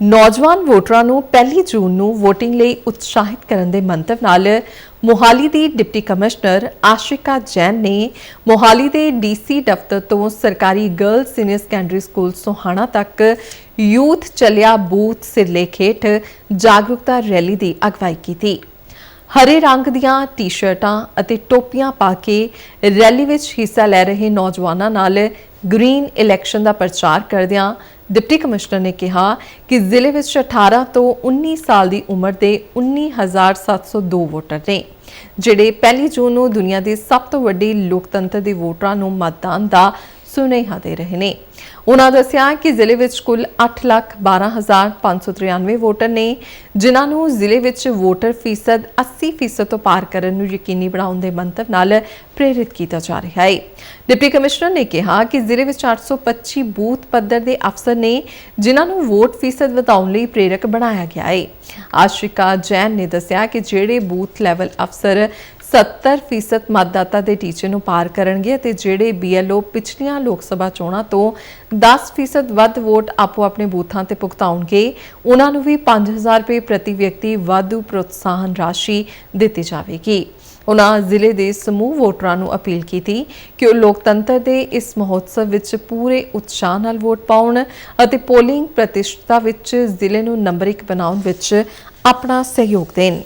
ਨੌਜਵਾਨ ਵੋਟਰਾਂ ਨੂੰ 1 ਜੂਨ ਨੂੰ VOTING ਲਈ ਉਤਸ਼ਾਹਿਤ ਕਰਨ ਦੇ ਮੰਤਵ ਨਾਲ ਮੋਹਾਲੀ ਦੀ ਡਿਪਟੀ ਕਮਿਸ਼ਨਰ ਆਸ਼ਿਕਾ ਜੈਨ ਨੇ ਮੋਹਾਲੀ ਦੇ ਡੀਸੀ ਦਫ਼ਤਰ ਤੋਂ ਸਰਕਾਰੀ girl senior secondary school Sohana ਤੱਕ ਯੂਥ ਚਲਿਆ ਬੂਥ ਸਿਰਲੇਖ ਹੇਠ ਜਾਗਰੂਕਤਾ ਰੈਲੀ ਦੀ ਅਗਵਾਈ ਕੀਤੀ। ਹਰੇ ਰੰਗ ਦੀਆਂ ਟੀ-ਸ਼ਰਟਾਂ ਅਤੇ ਟੋਪੀਆਂ ਪਾ ਕੇ ਰੈਲੀ ਵਿੱਚ ਹਿੱਸਾ ਲੈ ਰਹੇ ਨੌਜਵਾਨਾਂ ਨਾਲ ਗ੍ਰੀਨ ਇਲੈਕਸ਼ਨ ਦਾ ਪ੍ਰਚਾਰ ਕਰਦਿਆਂ ਡਿਪਟੀ ਕਮਿਸ਼ਨਰ ਨੇ ਕਿਹਾ ਕਿ ਜ਼ਿਲ੍ਹੇ ਵਿੱਚ 18 ਤੋਂ 19 ਸਾਲ ਦੀ ਉਮਰ ਦੇ 19702 ਵੋਟਰ ਨੇ, ਜਿਹੜੇ 1 ਜੂਨ ਨੂੰ ਦੁਨੀਆ ਦੇ ਸਭ ਤੋਂ ਵੱਡੇ ਲੋਕਤੰਤਰ ਦੇ ਵੋਟਰਾਂ ਨੂੰ ਮਤਦਾਨ ਦਾ ਸੁਨੇਹਾ ਦੇ ਰਹੇ ਨੇ। ਉਹਨਾਂ ਦੱਸਿਆ ਕਿ ਜ਼ਿਲ੍ਹੇ ਵਿੱਚ ਕੁੱਲ 812593 ਵੋਟਰ ਨੇ, ਜਿਨ੍ਹਾਂ ਨੂੰ ਜ਼ਿਲ੍ਹੇ ਵਿੱਚ ਵੋਟਰ ਫੀਸਦ 80% ਤੋਂ ਪਾਰ ਕਰਨ ਨੂੰ ਯਕੀਨੀ ਬਣਾਉਣ ਦੇ ਮੰਤਵ ਨਾਲ ਪ੍ਰੇਰਿਤ ਕੀਤਾ ਜਾ ਰਿਹਾ ਹੈ। ਡਿਪਟੀ ਕਮਿਸ਼ਨਰ ਨੇ ਕਿਹਾ ਕਿ ਜ਼ਿਲ੍ਹੇ ਵਿੱਚ 825 ਬੂਥ ਪੱਧਰ ਦੇ ਅਫਸਰ ਨੇ, ਜਿਨ੍ਹਾਂ ਨੂੰ ਵੋਟ ਫੀਸਦ ਵਧਾਉਣ ਲਈ ਪ੍ਰੇਰਕ ਬਣਾਇਆ ਗਿਆ ਹੈ। ਆਸ਼ਿਕਾ ਜੈਨ ਨੇ ਦੱਸਿਆ ਕਿ ਜਿਹੜੇ ਬੂਥ ਲੈਵਲ ਅਫਸਰ 70% ਮਤਦਾਤਾ ਦੇ ਟੀਚੇ ਨੂੰ ਪਾਰ ਕਰਨਗੇ ਅਤੇ ਜਿਹੜੇ BLO ਪਿਛਲੀਆਂ ਲੋਕ ਸਭਾ ਚੋਣਾਂ ਤੋਂ 10% ਵੱਧ ਵੋਟ ਆਪੋ ਆਪਣੇ ਬੂਥਾਂ ਤੇ ਭੁਗਤਾਉਣਗੇ। ਉਹਨਾਂ ਨੂੰ ਵੀ 5000 ਰੁਪਏ ਪ੍ਰਤੀ ਵਿਅਕਤੀ ਵਾਧੂ ਪ੍ਰੋਤਸਾਹਨ ਰਾਸ਼ੀ ਦਿੱਤੀ ਜਾਵੇਗੀ। ਉਹਨਾਂ ਜ਼ਿਲ੍ਹੇ ਦੇ ਸਮੂਹ ਵੋਟਰਾਂ ਨੂੰ ਅਪੀਲ ਕੀਤੀ ਕਿ ਉਹ ਲੋਕਤੰਤਰ ਦੇ ਇਸ ਮਹੋਤਸਵ ਵਿੱਚ ਪੂਰੇ ਉਤਸ਼ਾਹ ਨਾਲ ਵੋਟ ਪਾਉਣ ਅਤੇ ਪੋਲਿੰਗ ਪ੍ਰਤੀਸ਼ਤਤਾ ਵਿੱਚ ਜ਼ਿਲ੍ਹੇ ਨੂੰ ਨੰਬਰ 1 ਬਣਾਉਣ ਵਿੱਚ ਆਪਣਾ ਸਹਿਯੋਗ ਦੇਣ।